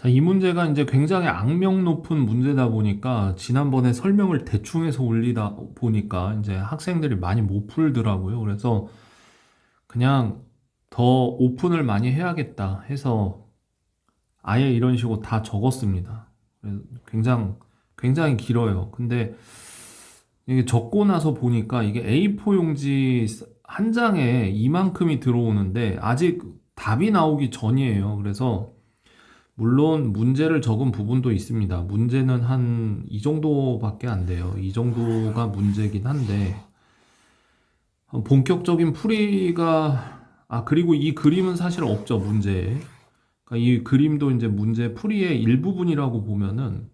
자, 이 문제가 이제 굉장히 악명 높은 문제다 보니까 지난번에 설명을 대충 해서 올리다 보니까 이제 학생들이 많이 못 풀더라고요. 그래서 그냥 더 오픈을 많이 해야겠다 해서 아예 이런 식으로 다 적었습니다. 굉장히, 굉장히 길어요. 근데 이게 적고 나서 보니까 이게 A4 용지 한 장에 이만큼이 들어오는데 아직 답이 나오기 전이에요. 그래서 물론 문제를 적은 부분도 있습니다. 문제는 한 이 정도밖에 안 돼요. 이 정도가 문제긴 한데 어, 본격적인 풀이가 아 그리고 이 그림은 사실 없죠 문제에. 그러니까 이 그림도 이제 문제 풀이의 일부분이라고 보면은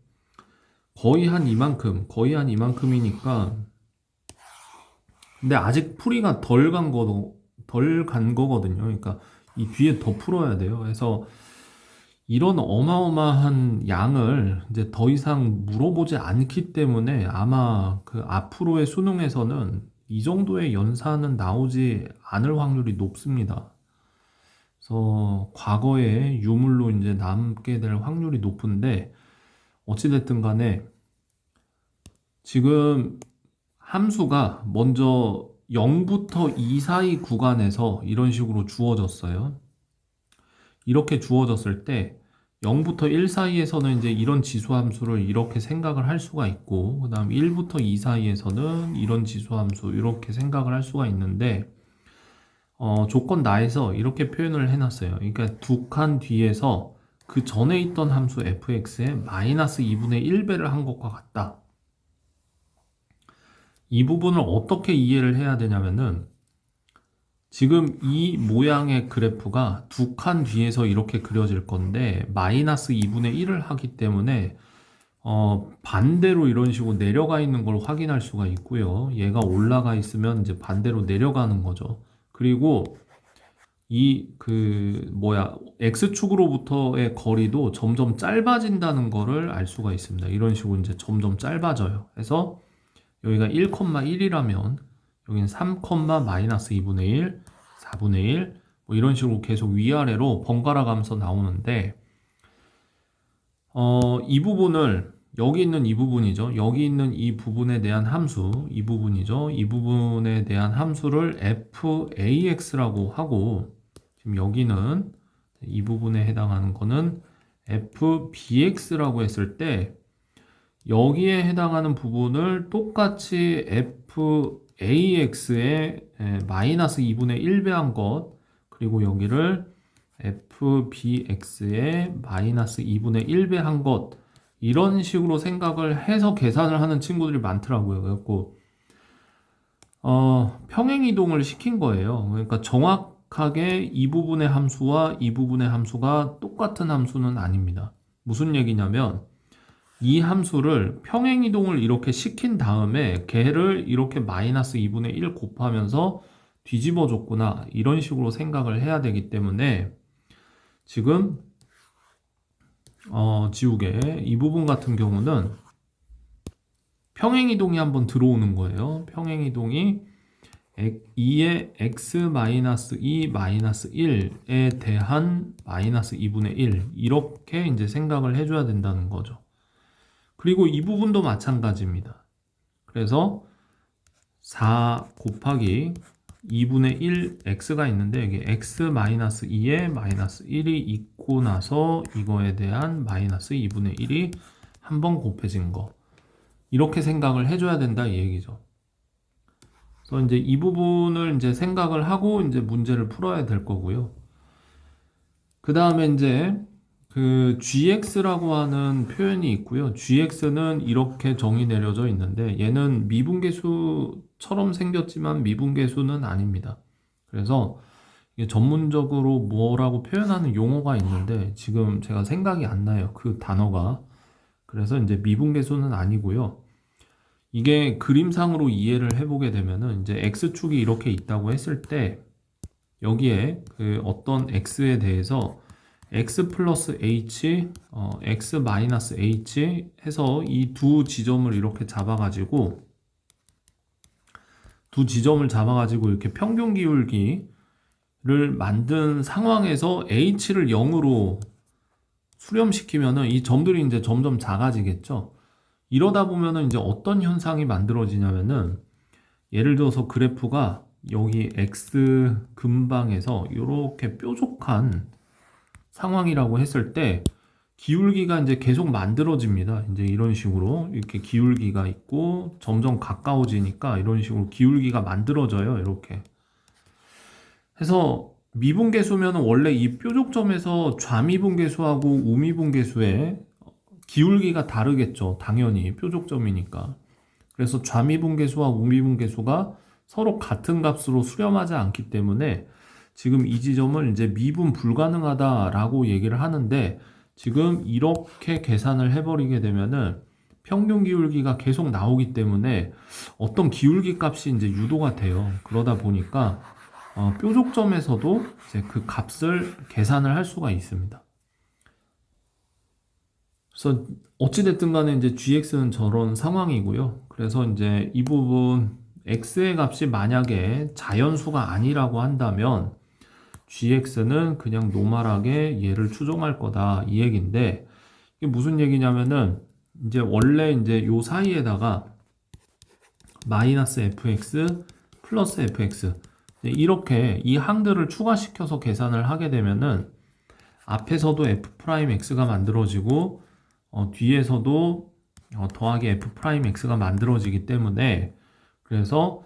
거의 한 이만큼, 거의 한 이만큼이니까 근데 아직 풀이가 덜 간 거도 덜 간 거거든요. 그러니까 이 뒤에 더 풀어야 돼요. 그래서 이런 어마어마한 양을 이제 더 이상 물어보지 않기 때문에 아마 그 앞으로의 수능에서는 이 정도의 연산은 나오지 않을 확률이 높습니다. 그래서 과거에 유물로 이제 남게 될 확률이 높은데 어찌됐든 간에 지금 함수가 먼저 0부터 2 사이 구간에서 이런 식으로 주어졌어요. 이렇게 주어졌을 때 0부터 1 사이에서는 이제 이런 지수 함수를 이렇게 생각을 할 수가 있고 그다음 1부터 2 사이에서는 이런 지수 함수 이렇게 생각을 할 수가 있는데 어, 조건 나에서 이렇게 표현을 해놨어요. 그러니까 두 칸 뒤에서 그 전에 있던 함수 fx에 마이너스 2분의 1배를 한 것과 같다. 이 부분을 어떻게 이해를 해야 되냐면은 지금 이 모양의 그래프가 두 칸 뒤에서 이렇게 그려질 건데 마이너스 2분의 1을 하기 때문에 어, 반대로 이런 식으로 내려가 있는 걸 확인할 수가 있고요. 얘가 올라가 있으면 이제 반대로 내려가는 거죠. 그리고 이 그 뭐야 x축으로부터의 거리도 점점 짧아진다는 거를 알 수가 있습니다. 이런 식으로 이제 점점 짧아져요. 그래서 여기가 1,1이라면 여기는 3, 마이너스 2분의 1, 4분의 1, 뭐 이런 식으로 계속 위아래로 번갈아 가면서 나오는데, 어, 이 부분을, 여기 있는 이 부분이죠. 여기 있는 이 부분에 대한 함수, 이 부분이죠. 이 부분에 대한 함수를 fax라고 하고, 지금 여기는 이 부분에 해당하는 거는 fbx라고 했을 때, 여기에 해당하는 부분을 똑같이 fax에 마이너스 2분의 1배한 것 그리고 여기를 fbx에 마이너스 2분의 1배한 것 이런 식으로 생각을 해서 계산을 하는 친구들이 많더라고요. 그래갖고 어, 평행 이동을 시킨 거예요. 그러니까 정확하게 이 부분의 함수와 이 부분의 함수가 똑같은 함수는 아닙니다. 무슨 얘기냐면 이 함수를 평행 이동을 이렇게 시킨 다음에 걔를 이렇게 마이너스 2분의 1 곱하면서 뒤집어 줬구나 이런 식으로 생각을 해야 되기 때문에 지금 어, 지우개 이 부분 같은 경우는 평행 이동이 한번 들어오는 거예요. 평행 이동이 2의 x 마이너스 2 마이너스 1에 대한 마이너스 2분의 1 이렇게 이제 생각을 해줘야 된다는 거죠. 그리고 이 부분도 마찬가지입니다. 그래서 4 곱하기 2분의 1 x가 있는데 여기 x 마이너스 2에 마이너스 1이 있고 나서 이거에 대한 마이너스 2분의 1이 한 번 곱해진 거 이렇게 생각을 해줘야 된다 이 얘기죠. 그래서 이제 이 부분을 이제 생각을 하고 이제 문제를 풀어야 될 거고요. 그 다음에 이제 그 gx라고 하는 표현이 있고요. gx는 이렇게 정의 내려져 있는데 얘는 미분계수처럼 생겼지만 미분계수는 아닙니다. 그래서 이게 전문적으로 뭐라고 표현하는 용어가 있는데 지금 제가 생각이 안 나요. 그 단어가. 그래서 이제 미분계수는 아니고요. 이게 그림상으로 이해를 해보게 되면은 이제 x축이 이렇게 있다고 했을 때 여기에 그 어떤 x에 대해서 x 플러스 h, 어, x 마이너스 h 해서 이 두 지점을 이렇게 잡아가지고 두 지점을 잡아가지고 이렇게 평균 기울기를 만든 상황에서 h를 0으로 수렴시키면은 이 점들이 이제 점점 작아지겠죠. 이러다 보면은 이제 어떤 현상이 만들어지냐면은 예를 들어서 그래프가 여기 x 근방에서 이렇게 뾰족한 상황이라고 했을 때 기울기가 이제 계속 만들어집니다. 이제 이런 식으로 이렇게 기울기가 있고 점점 가까워지니까 이런 식으로 기울기가 만들어져요. 이렇게. 해서 미분계수면은 원래 이 뾰족점에서 좌미분계수하고 우미분계수의 기울기가 다르겠죠. 당연히 뾰족점이니까. 그래서 좌미분계수와 우미분계수가 서로 같은 값으로 수렴하지 않기 때문에 지금 이 지점을 이제 미분 불가능하다라고 얘기를 하는데 지금 이렇게 계산을 해버리게 되면은 평균 기울기가 계속 나오기 때문에 어떤 기울기 값이 이제 유도가 돼요. 그러다 보니까 어, 뾰족점에서도 이제 그 값을 계산을 할 수가 있습니다. 그래서 어찌됐든 간에 이제 gx는 저런 상황이고요. 그래서 이제 이 부분 x의 값이 만약에 자연수가 아니라고 한다면 gx는 그냥 노멀하게 얘를 추정할 거다. 이 얘기인데 이게 무슨 얘기냐면은 이제 원래 이제 요 사이에다가 마이너스 fx 플러스 fx 이렇게 이 항들을 추가시켜서 계산을 하게 되면은 앞에서도 f 프라임 x가 만들어지고 어, 뒤에서도 어, 더하기 f 프라임 x가 만들어지기 때문에 그래서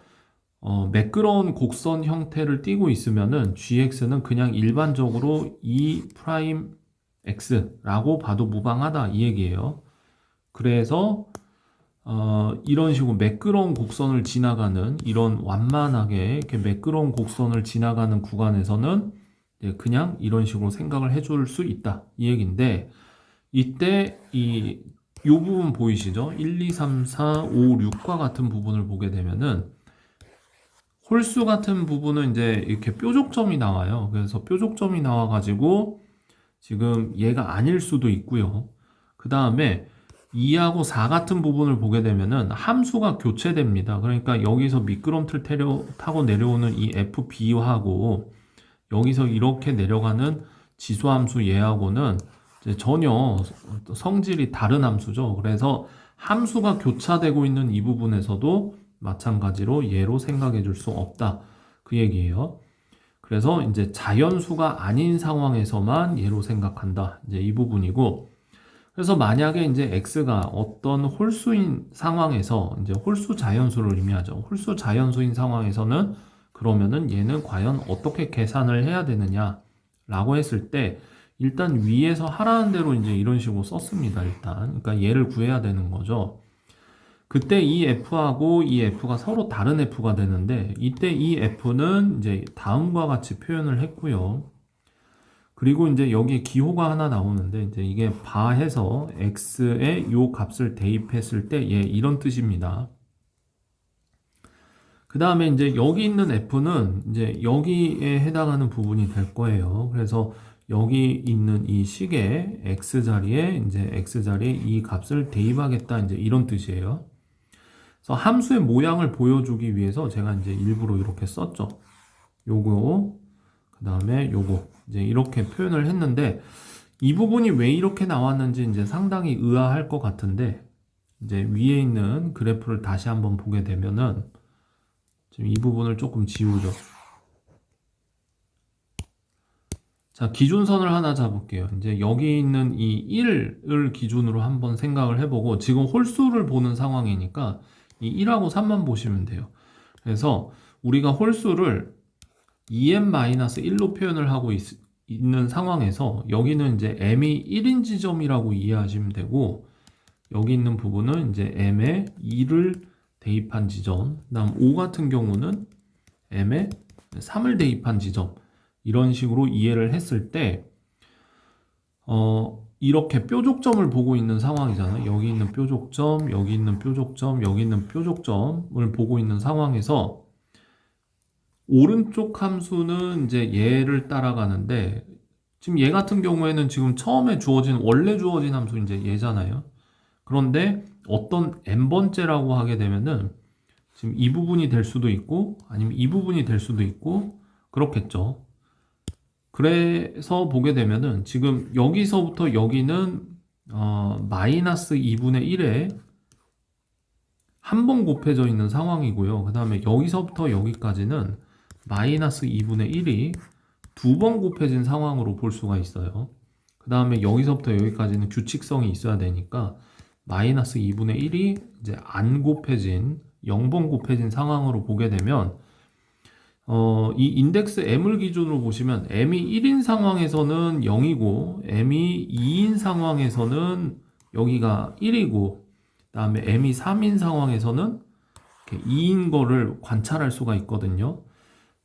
어, 매끄러운 곡선 형태를 띠고 있으면은 gx는 그냥 일반적으로 2 프라임 x라고 봐도 무방하다 이 얘기예요. 그래서 어, 이런 식으로 매끄러운 곡선을 지나가는 이런 완만하게 이렇게 매끄러운 곡선을 지나가는 구간에서는 그냥 이런 식으로 생각을 해줄 수 있다 이 얘기인데 이때 이 요 부분 보이시죠? 1, 2, 3, 4, 5, 6과 같은 부분을 보게 되면은 홀수 같은 부분은 이제 이렇게 뾰족점이 나와요. 그래서 뾰족점이 나와가지고 지금 얘가 아닐 수도 있고요. 그 다음에 2하고 4 같은 부분을 보게 되면은 함수가 교체됩니다. 그러니까 여기서 미끄럼틀 타고 내려오는 이 FB하고 여기서 이렇게 내려가는 지수함수 얘하고는 전혀 성질이 다른 함수죠. 그래서 함수가 교차되고 있는 이 부분에서도 마찬가지로 얘로 생각해 줄 수 없다. 그 얘기예요. 그래서 이제 자연수가 아닌 상황에서만 얘로 생각한다. 이제 이 부분이고. 그래서 만약에 이제 x가 어떤 홀수인 상황에서 이제 홀수 자연수를 의미하죠. 홀수 자연수인 상황에서는 그러면은 얘는 과연 어떻게 계산을 해야 되느냐 라고 했을 때 일단 위에서 하라는 대로 이제 이런 식으로 썼습니다. 일단 그러니까 얘를 구해야 되는 거죠. 그때 이 f하고 이 f가 서로 다른 f가 되는데 이때 이 f는 이제 다음과 같이 표현을 했고요. 그리고 이제 여기에 기호가 하나 나오는데 이제 이게 바해서 x의 요 값을 대입했을 때 예, 이런 뜻입니다. 그 다음에 이제 여기 있는 f는 이제 여기에 해당하는 부분이 될 거예요. 그래서 여기 있는 이 식의 x 자리에 이제 x 자리에 이 값을 대입하겠다 이제 이런 뜻이에요. 함수의 모양을 보여주기 위해서 제가 이제 일부러 이렇게 썼죠. 요거 그 다음에 요거 이제 이렇게 표현을 했는데 이 부분이 왜 이렇게 나왔는지 이제 상당히 의아할 것 같은데 이제 위에 있는 그래프를 다시 한번 보게 되면은 지금 이 부분을 조금 지우죠. 자, 기준선을 하나 잡을게요. 이제 여기 있는 이 1을 기준으로 한번 생각을 해보고 지금 홀수를 보는 상황이니까 이 1하고 3만 보시면 돼요. 그래서 우리가 홀수를 2m-1로 표현을 하고 있, 있는 상황에서 여기는 이제 m이 1인 지점이라고 이해하시면 되고 여기 있는 부분은 이제 m에 2를 대입한 지점 그다음 5 같은 경우는 m에 3을 대입한 지점 이런 식으로 이해를 했을 때 어, 이렇게 뾰족점을 보고 있는 상황이잖아요. 여기 있는 뾰족점, 여기 있는 뾰족점, 여기 있는 뾰족점을 보고 있는 상황에서 오른쪽 함수는 이제 얘를 따라가는데 지금 얘 같은 경우에는 지금 처음에 주어진 원래 주어진 함수 이제 얘잖아요. 그런데 어떤 n번째라고 하게 되면은 지금 이 부분이 될 수도 있고 아니면 이 부분이 될 수도 있고 그렇겠죠. 그래서 보게 되면은 지금 여기서부터 여기는 어, 마이너스 2분의 1에 한 번 곱해져 있는 상황이고요. 그 다음에 여기서부터 여기까지는 마이너스 2분의 1이 두 번 곱해진 상황으로 볼 수가 있어요. 그 다음에 여기서부터 여기까지는 규칙성이 있어야 되니까 마이너스 2분의 1이 이제 안 곱해진 0번 곱해진 상황으로 보게 되면 어, 이 인덱스 m을 기준으로 보시면 m이 1인 상황에서는 0이고 m이 2인 상황에서는 여기가 1이고 그다음에 m이 3인 상황에서는 이렇게 2인 거를 관찰할 수가 있거든요.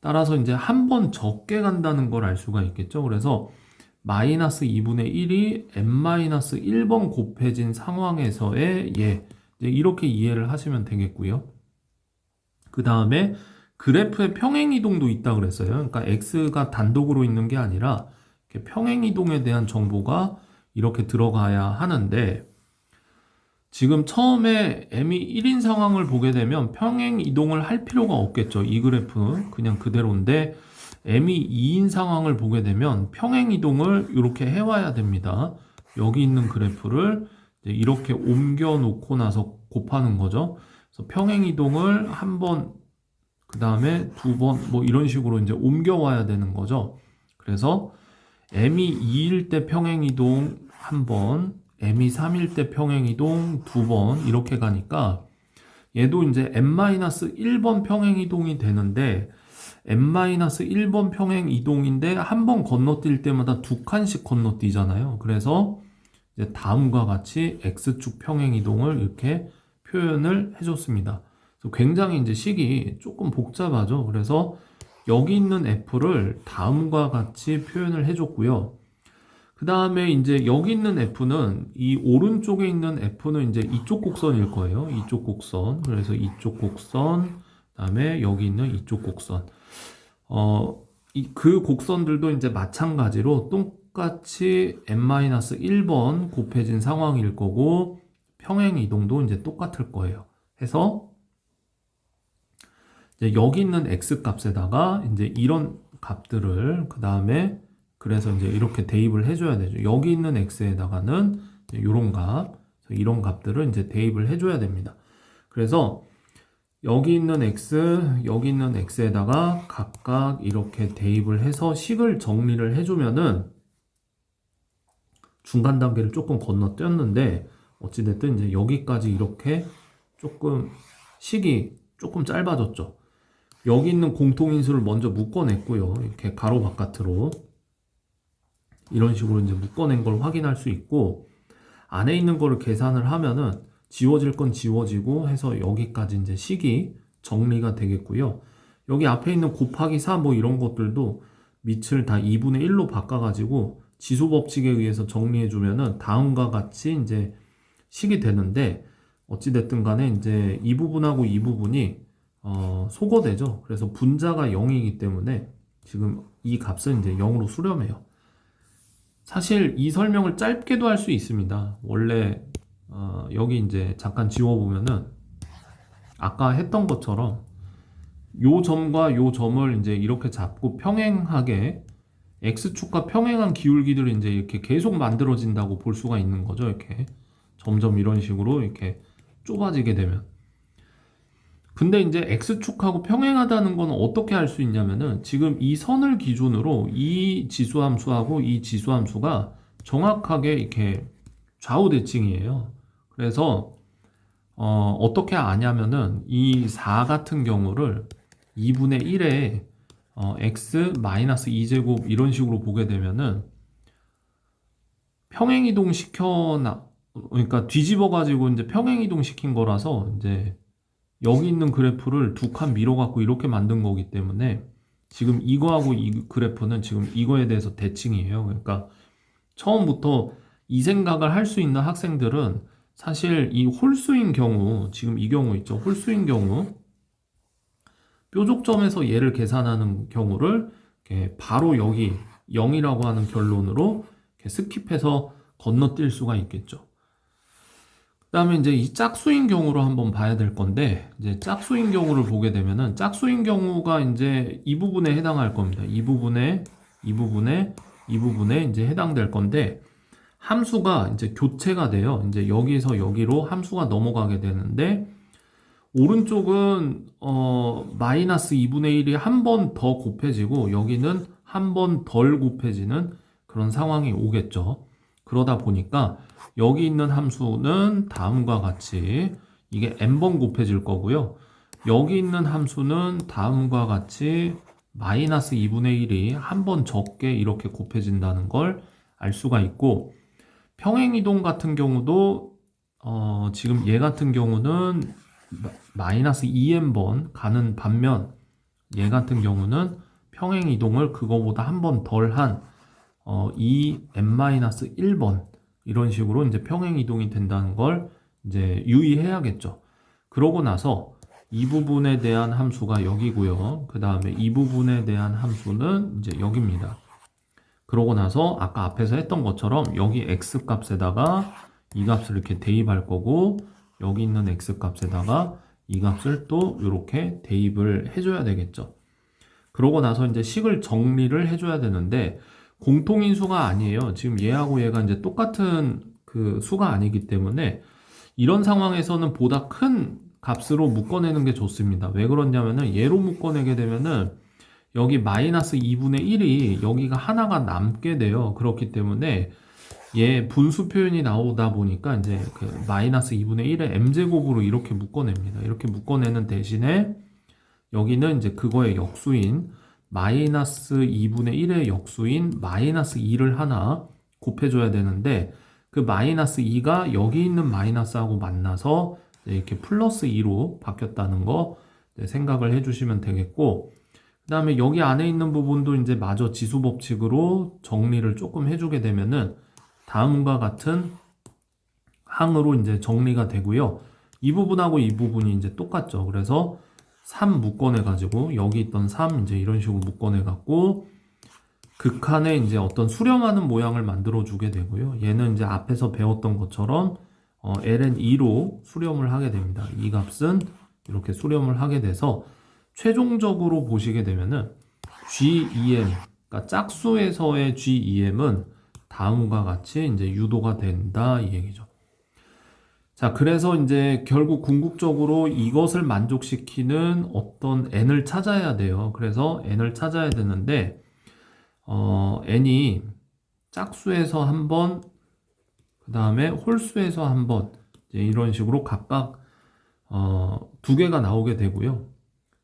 따라서 이제 한 번 적게 간다는 걸 알 수가 있겠죠. 그래서 마이너스 2분의 1이 n-1번 곱해진 상황에서의 예 이렇게 이해를 하시면 되겠고요. 그 다음에 그래프의 평행 이동도 있다 그랬어요. 그러니까 x가 단독으로 있는 게 아니라 평행 이동에 대한 정보가 이렇게 들어가야 하는데 지금 처음에 m이 1인 상황을 보게 되면 평행 이동을 할 필요가 없겠죠. 이 그래프 그냥 그대로인데 m이 2인 상황을 보게 되면 평행 이동을 이렇게 해와야 됩니다. 여기 있는 그래프를 이렇게 옮겨 놓고 나서 곱하는 거죠. 그래서 평행 이동을 한번 그 다음에 두 번 뭐 이런 식으로 이제 옮겨와야 되는 거죠. 그래서 m이 2일 때 평행 이동 한 번, m이 3일 때 평행 이동 두 번 이렇게 가니까 얘도 이제 n-1번 평행 이동이 되는데 n-1번 평행 이동인데 한 번 건너뛸 때마다 두 칸씩 건너뛰잖아요. 그래서 이제 다음과 같이 x축 평행 이동을 이렇게 표현을 해줬습니다. 굉장히 이제 식이 조금 복잡하죠. 그래서 여기 있는 f를 다음과 같이 표현을 해줬고요. 그 다음에 이제 여기 있는 f는 이 오른쪽에 있는 f는 이제 이쪽 곡선일 거예요. 이쪽 곡선. 그래서 이쪽 곡선, 그 다음에 여기 있는 이쪽 곡선. 어, 이, 그 곡선들도 이제 마찬가지로 똑같이 n-1번 곱해진 상황일 거고 평행 이동도 이제 똑같을 거예요. 해서 이제 여기 있는 x 값에다가 이제 이런 값들을 그 다음에 그래서 이제 이렇게 대입을 해줘야 되죠. 여기 있는 x에다가는 이런 값, 이런 값들을 이제 대입을 해줘야 됩니다. 그래서 여기 있는 x, 여기 있는 x에다가 각각 이렇게 대입을 해서 식을 정리를 해주면은 중간 단계를 조금 건너뛰었는데 어찌됐든 이제 여기까지 이렇게 조금 식이 조금 짧아졌죠. 여기 있는 공통인수를 먼저 묶어냈고요. 이렇게 가로 바깥으로 이런 식으로 이제 묶어낸 걸 확인할 수 있고 안에 있는 거를 계산을 하면은 지워질 건 지워지고 해서 여기까지 이제 식이 정리가 되겠고요. 여기 앞에 있는 곱하기 4 뭐 이런 것들도 밑을 다 2분의 1로 바꿔가지고 지수 법칙에 의해서 정리해 주면은 다음과 같이 이제 식이 되는데 어찌 됐든 간에 이제 이 부분하고 이 부분이 어, 소거되죠. 그래서 분자가 0이기 때문에 지금 이 값은 이제 0으로 수렴해요. 사실 이 설명을 짧게도 할 수 있습니다. 원래 어, 여기 이제 잠깐 지워보면은 아까 했던 것처럼 요 점과 요 점을 이제 이렇게 잡고 평행하게 x축과 평행한 기울기들이 이제 이렇게 계속 만들어진다고 볼 수가 있는 거죠. 이렇게 점점 이런 식으로 이렇게 좁아지게 되면. 근데 이제 x축하고 평행하다는 건 어떻게 할수 있냐면은 지금 이 선을 기준으로 이 지수함수하고 이 지수함수가 정확하게 이렇게 좌우 대칭이에요. 그래서 어, 어떻게 아냐면은 이 4 같은 경우를 2분의 1에 어, x 마이너스 2제곱 이런 식으로 보게 되면은 평행 이동 시켜 나 그러니까 뒤집어 가지고 이제 평행 이동 시킨 거라서 이제 여기 있는 그래프를 두 칸 밀어 갖고 이렇게 만든 거기 때문에 지금 이거하고 이 그래프는 지금 이거에 대해서 대칭이에요. 그러니까 처음부터 이 생각을 할 수 있는 학생들은 사실 이 홀수인 경우, 지금 이 경우 있죠. 홀수인 경우, 뾰족점에서 얘를 계산하는 경우를 바로 여기 0이라고 하는 결론으로 스킵해서 건너뛸 수가 있겠죠. 그 다음에 이제 이 짝수인 경우로 한번 봐야 될 건데, 이제 짝수인 경우를 보게 되면은, 짝수인 경우가 이제 이 부분에 해당할 겁니다. 이 부분에 이 부분에 이 부분에 이제 해당될 건데 함수가 이제 교체가 돼요. 이제 여기서 여기로 함수가 넘어가게 되는데 오른쪽은 어 마이너스 2분의 1이 한 번 더 곱해지고 여기는 한 번 덜 곱해지는 그런 상황이 오겠죠. 그러다 보니까 여기 있는 함수는 다음과 같이 이게 n번 곱해질 거고요. 여기 있는 함수는 다음과 같이 마이너스 2분의 1이 한 번 적게 이렇게 곱해진다는 걸 알 수가 있고 평행이동 같은 경우도 어, 지금 얘 같은 경우는 마- 마이너스 2n번 가는 반면 얘 같은 경우는 평행이동을 그거보다 한 번 덜한 어, 2n-1번 이런 식으로 이제 평행 이동이 된다는 걸 이제 유의해야겠죠. 그러고 나서 이 부분에 대한 함수가 여기고요. 그 다음에 이 부분에 대한 함수는 이제 여기입니다. 그러고 나서 아까 앞에서 했던 것처럼 여기 x 값에다가 이 값을 이렇게 대입할 거고 여기 있는 x 값에다가 이 값을 또 이렇게 대입을 해줘야 되겠죠. 그러고 나서 이제 식을 정리를 해줘야 되는데 공통인수가 아니에요. 지금 얘하고 얘가 이제 똑같은 그 수가 아니기 때문에 이런 상황에서는 보다 큰 값으로 묶어내는 게 좋습니다. 왜 그러냐면은 얘로 묶어내게 되면은 여기 마이너스 2분의 1이 여기가 하나가 남게 돼요. 그렇기 때문에 얘 분수 표현이 나오다 보니까 이제 그 마이너스 2분의 1의 m제곱으로 이렇게 묶어냅니다. 이렇게 묶어내는 대신에 여기는 이제 그거의 역수인 마이너스 2분의 1의 역수인 마이너스 2를 하나 곱해줘야 되는데 그 마이너스 2가 여기 있는 마이너스하고 만나서 이렇게 플러스 2로 바뀌었다는 거 생각을 해주시면 되겠고 그 다음에 여기 안에 있는 부분도 이제 마저 지수 법칙으로 정리를 조금 해주게 되면은 다음과 같은 항으로 이제 정리가 되고요. 이 부분하고 이 부분이 이제 똑같죠. 그래서 3 묶어내 가지고 여기 있던 3 이제 이런 식으로 묶어내 갖고 극한에 이제 어떤 수렴하는 모양을 만들어 주게 되고요. 얘는 이제 앞에서 배웠던 것처럼 어, ln2로 수렴을 하게 됩니다. 이 값은 이렇게 수렴을 하게 돼서 최종적으로 보시게 되면은 GEM, 그러니까 짝수에서의 GEM은 다음과 같이 이제 유도가 된다 이 얘기죠. 자, 그래서 이제 결국 궁극적으로 이것을 만족시키는 어떤 n을 찾아야 돼요. 그래서 n을 찾아야 되는데 어, n이 짝수에서 한 번, 그 다음에 홀수에서 한 번, 이런 식으로 각각 어, 두 개가 나오게 되고요.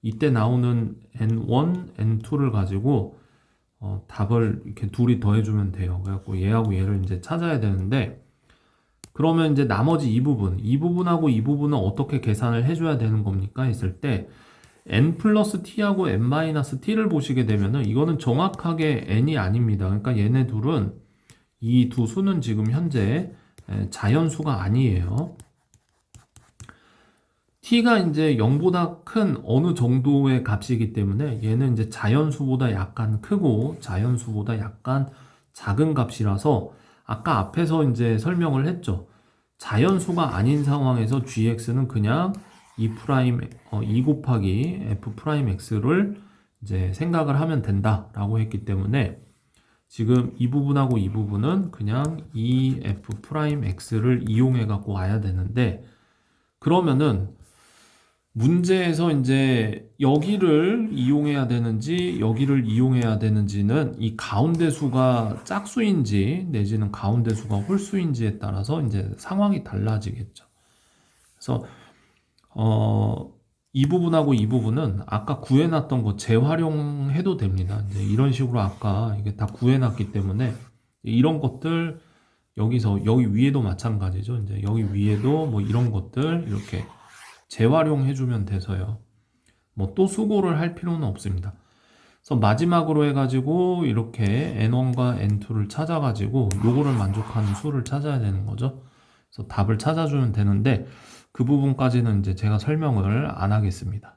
이때 나오는 n1, n2를 가지고 어, 답을 이렇게 둘이 더해주면 돼요. 그래갖고 얘하고 얘를 이제 찾아야 되는데 그러면 이제 나머지 이 부분, 이 부분하고 이 부분은 어떻게 계산을 해줘야 되는 겁니까? 했을 때 n 플러스 t하고 n 마이너스 t를 보시게 되면은 이거는 정확하게 n이 아닙니다. 그러니까 얘네 둘은 이 두 수는 지금 현재 에, 자연수가 아니에요. t가 이제 0보다 큰 어느 정도의 값이기 때문에 얘는 이제 자연수보다 약간 크고 자연수보다 약간 작은 값이라서 아까 앞에서 이제 설명을 했죠. 자연수가 아닌 상황에서 gx는 그냥 2 프라임 어, 2 곱하기 f 프라임 x를 이제 생각을 하면 된다라고 했기 때문에 지금 이 부분하고 이 부분은 그냥 2f 프라임 x를 이용해 갖고 와야 되는데 그러면은 문제에서 이제 여기를 이용해야 되는지 여기를 이용해야 되는지는 이 가운데 수가 짝수인지 내지는 가운데 수가 홀수인지에 따라서 이제 상황이 달라지겠죠. 그래서 어, 이 부분하고 이 부분은 아까 구해놨던 거 재활용해도 됩니다. 이제 이런 식으로 아까 이게 다 구해놨기 때문에 이런 것들 여기서 여기 위에도 마찬가지죠. 이제 여기 위에도 뭐 이런 것들 이렇게 재활용해주면 돼서요. 뭐 또 수고를 할 필요는 없습니다. 그래서 마지막으로 해가지고 이렇게 n1과 n2를 찾아가지고 요거를 만족하는 수를 찾아야 되는 거죠. 그래서 답을 찾아주면 되는데 그 부분까지는 이제 제가 설명을 안 하겠습니다.